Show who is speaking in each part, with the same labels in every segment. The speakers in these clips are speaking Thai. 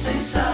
Speaker 1: say so.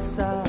Speaker 1: dançar.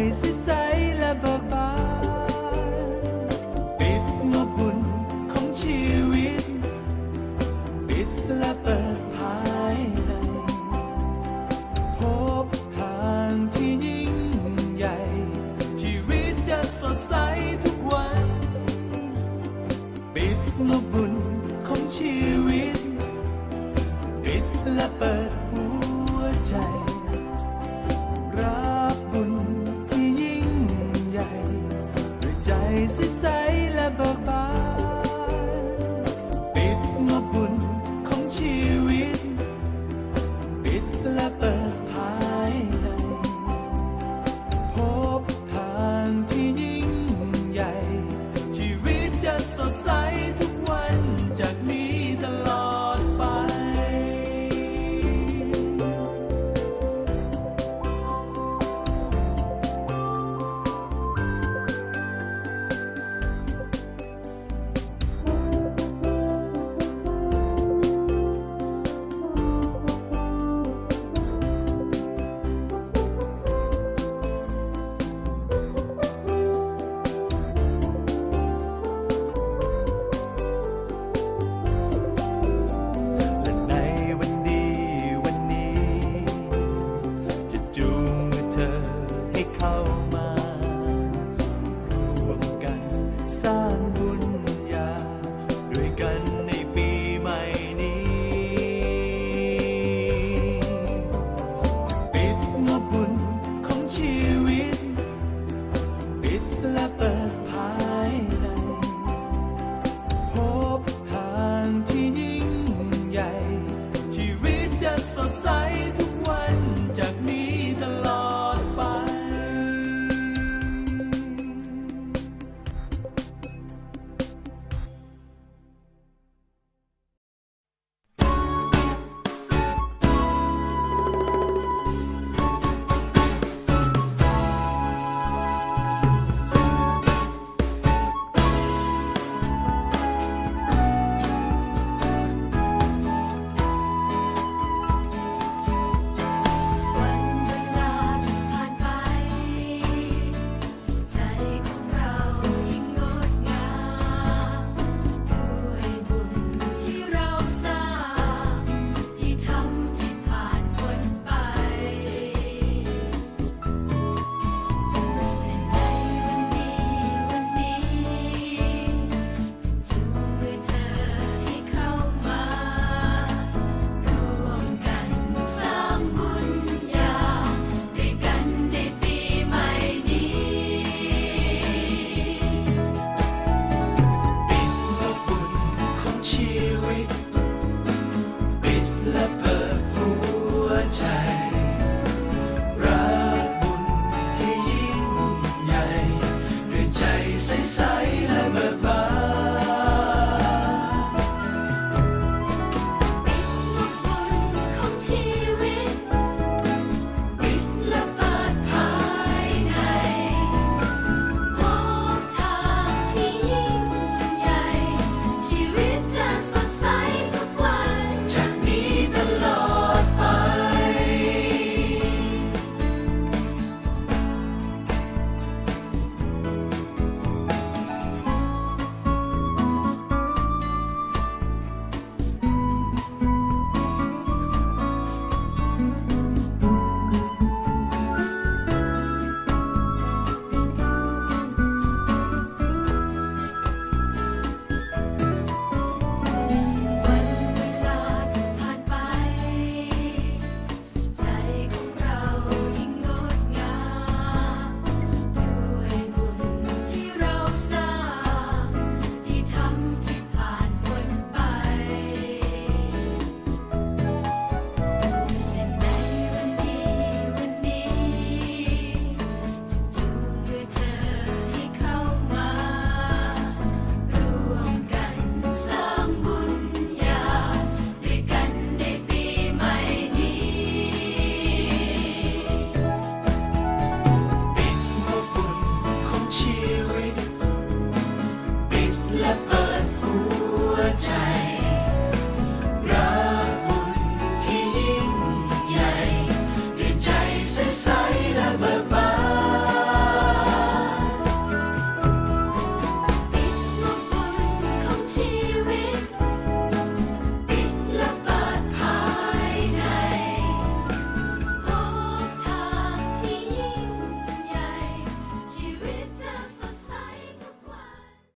Speaker 1: ให้
Speaker 2: ปิ
Speaker 1: ดมบุญของชีวิต ปิดและเปิดภายใน พบทางที่ยิ่งใหญ่ ชีวิตจะสดใสทุกวัน
Speaker 2: ปิดมบุญของ
Speaker 1: ชี